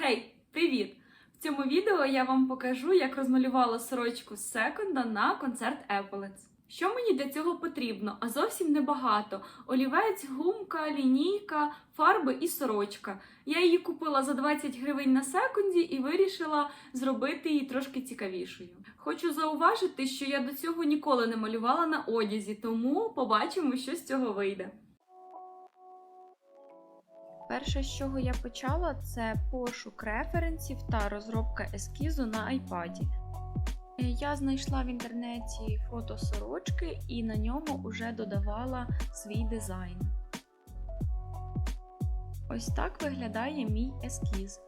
Гей, привіт! В цьому відео я вам покажу, як розмалювала сорочку з секонда на концерт Епелець. Що мені для цього потрібно? А зовсім небагато. Олівець, гумка, лінійка, фарби і сорочка. Я її купила за 20 гривень на секунді і вирішила зробити її трошки цікавішою. Хочу зауважити, що я до цього ніколи не малювала на одязі, тому побачимо, що з цього вийде. Перше, з чого я почала, це пошук референсів та розробка ескізу на iPad. Е, Я знайшла в інтернеті фото сорочки і на ньому вже додавала свій дизайн. Ось так виглядає мій ескіз.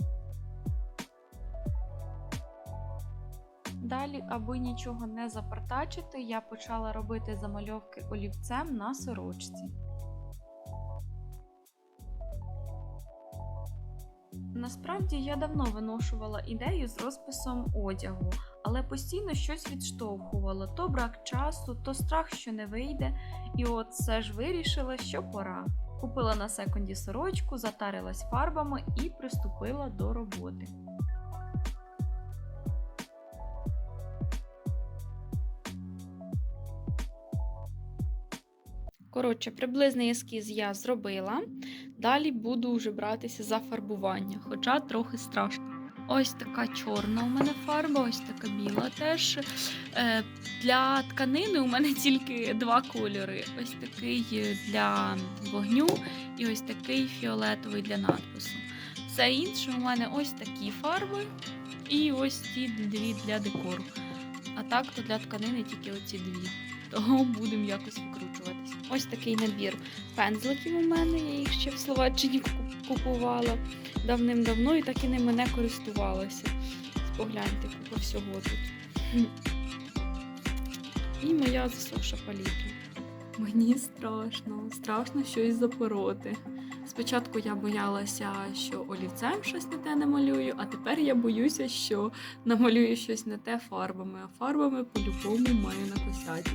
Далі, аби нічого не запартачити, я почала робити замальовки олівцем на сорочці. Насправді я давно виношувала ідею з розписом одягу, але постійно щось відштовхувало: то брак часу, то страх, що не вийде. І от все ж вирішила, що пора. Купила на секунді сорочку, затарилась фарбами і приступила до роботи. Коротше, приблизний ескіз я зробила. Далі буду вже братися за фарбування, хоча трохи страшно. Ось така чорна у мене фарба, ось така біла теж. Е, Для тканини у мене тільки два кольори: ось такий для вогню і ось такий фіолетовий для надпису. Все інше у мене ось такі фарби і ось ці дві для декору. А так то для тканини тільки оці дві. Того будемо якось викручуватись. Ось такий набір пензликів у мене. Я їх ще в Словаччині купувала давним-давно і так і ними не користувалася. Погляньте, купа всього тут. І моя засохша палітра. Мені страшно, страшно щось запороти. Спочатку я боялася, що олівцем щось не те намалюю, а тепер я боюся, що намалюю щось не те фарбами, а фарбами по-любому маю накосяти.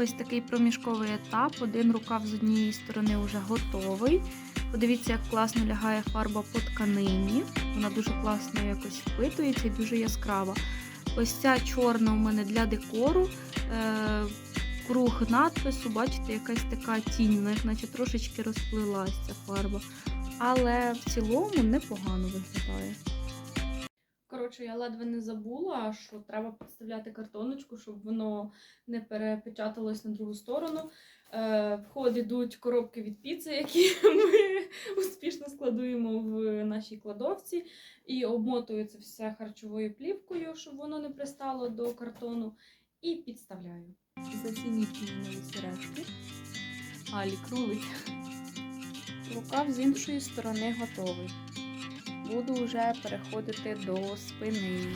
Ось такий проміжковий етап. Один рукав з однієї сторони вже готовий. Подивіться, як класно лягає фарба по тканині. Вона дуже класно якось впитується і дуже яскрава. Ось ця чорна у мене для декору. Е, круг надпису, бачите, якась така тінь, вона наче трошечки розплилася ця фарба. Але в цілому непогано виглядає. Коротше, я ледве не забула, що треба підставляти картоночку, щоб воно не перепечаталось на другу сторону. Е, в ход ідуть коробки від піци, які ми успішно складуємо в нашій кладовці, і обмотується все харчовою плівкою, щоб воно не пристало до картону, і підставляю. Зацініть нові сережки. Алі крулить. Рукав з іншої сторони готовий. Буду вже переходити до спини.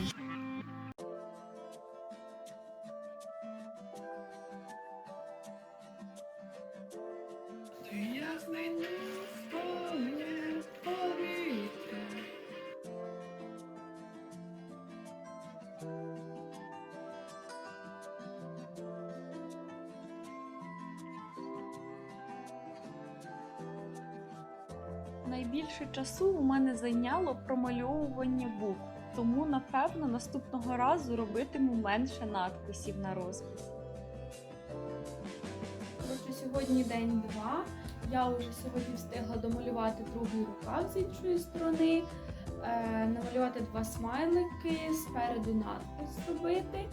Найбільше часу у мене зайняло промальовування букв, тому напевно наступного разу робитиму менше надписів на розпис. Коротше, сьогодні день два. Я вже сьогодні встигла домалювати другий рукав з іншої сторони, е, намалювати два смайлики, спереду надпис зробити.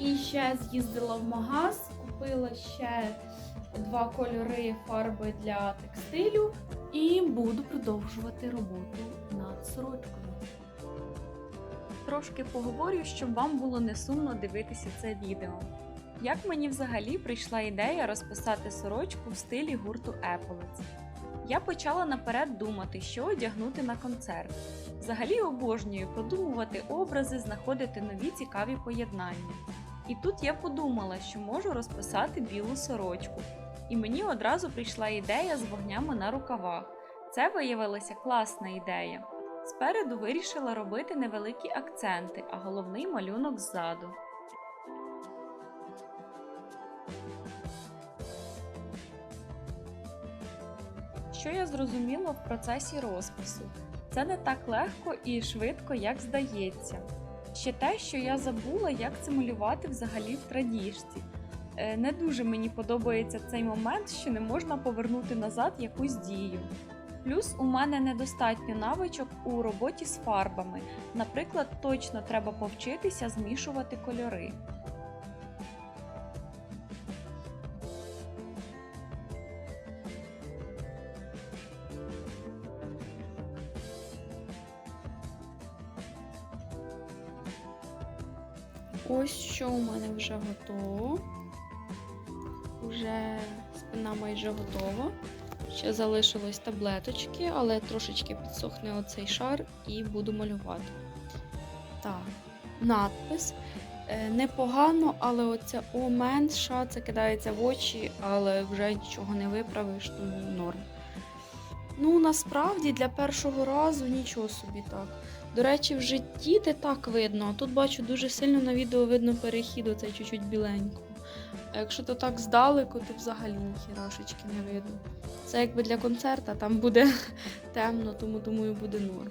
І ще з'їздила в магаз, купила ще два кольори фарби для текстилю. І буду продовжувати роботу над сорочкою. Трошки поговорю, щоб вам було не сумно дивитися це відео. Як мені взагалі прийшла ідея розписати сорочку в стилі гурту Еполець? Я почала наперед думати, що одягнути на концерт. Взагалі обожнюю продумувати образи, знаходити нові цікаві поєднання. І тут я подумала, що можу розписати білу сорочку. І мені одразу прийшла ідея з вогнями на рукавах. Це виявилася класна ідея. Спереду вирішила робити невеликі акценти, а головний малюнок ззаду. Що я зрозуміла в процесі розпису? Це не так легко і швидко, як здається. Ще те, що я забула, як це малювати взагалі в традіжці. Е, Не дуже мені подобається цей момент, що не можна повернути назад якусь дію. Плюс у мене недостатньо навичок у роботі з фарбами. Наприклад, точно треба повчитися змішувати кольори. Ось що у мене вже готово. Уже спина майже готова. Ще залишилось таблеточки, але трошечки підсохне оцей шар і буду малювати. Так, надпис. Е, Непогано, але оця о менша, це кидається в очі, але вже нічого не виправиш, тому норм. Ну, насправді для першого разу нічого собі так. До речі, в житті те так видно. А тут бачу дуже сильно на відео видно перехід, оцей чуть-чуть біленького. А якщо то так здалеку, то взагалі ніхірашечки не видно. Це якби для концерта, там буде темно, тому думаю, буде норм.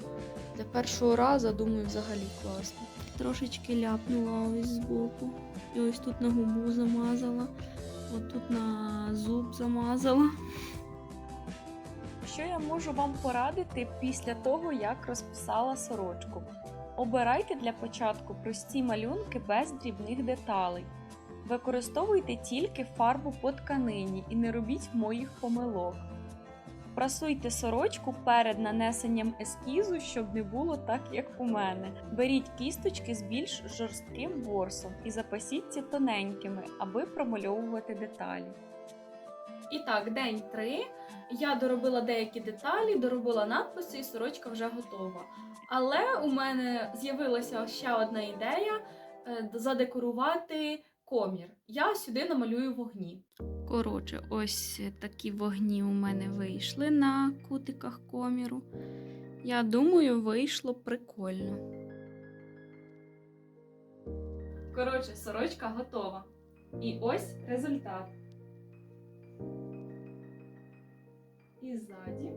Для першого разу, думаю, взагалі класно. Трошечки ляпнула ось збоку. І ось тут на губу замазала, от тут на зуб замазала. Що я можу вам порадити після того, як розписала сорочку? Обирайте для початку прості малюнки без дрібних деталей. Використовуйте тільки фарбу по тканині і не робіть моїх помилок. Прасуйте сорочку перед нанесенням ескізу, щоб не було так, як у мене. Беріть кісточки з більш жорстким ворсом і запасіться тоненькими, аби промальовувати деталі. І так, день 3. Я доробила деякі деталі, доробила надписи, і сорочка вже готова. Але у мене з'явилася ще одна ідея е, задекорувати комір. Я сюди намалюю вогні. Коротше, ось такі вогні у мене вийшли на кутиках коміру. Я думаю, вийшло прикольно. Коротше, сорочка готова. І ось результат. і ззаді.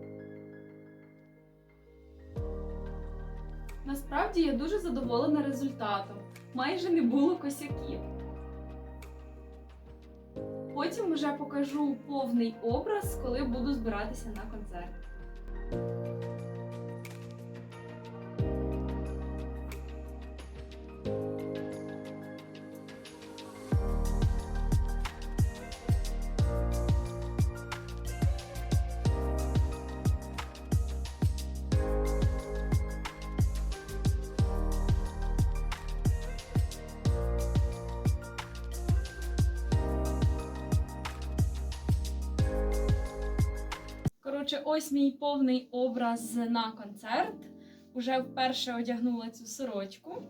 Насправді я дуже задоволена результатом. Майже не було косяків. Потім вже покажу повний образ, коли буду збиратися на концерт. Коротше, ось мій повний образ на концерт. Уже вперше одягнула цю сорочку.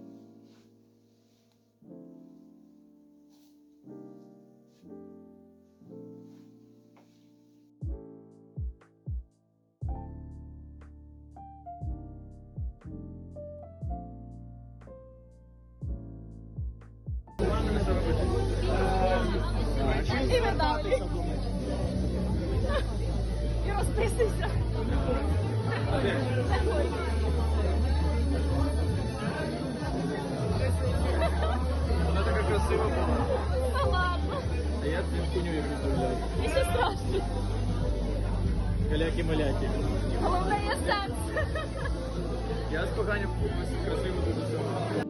Вона така красива була. А я цим коню як розмовляю. Нічого страшного. Каляки-маляки. Головне є сенс. Я з поганням красиво дуже.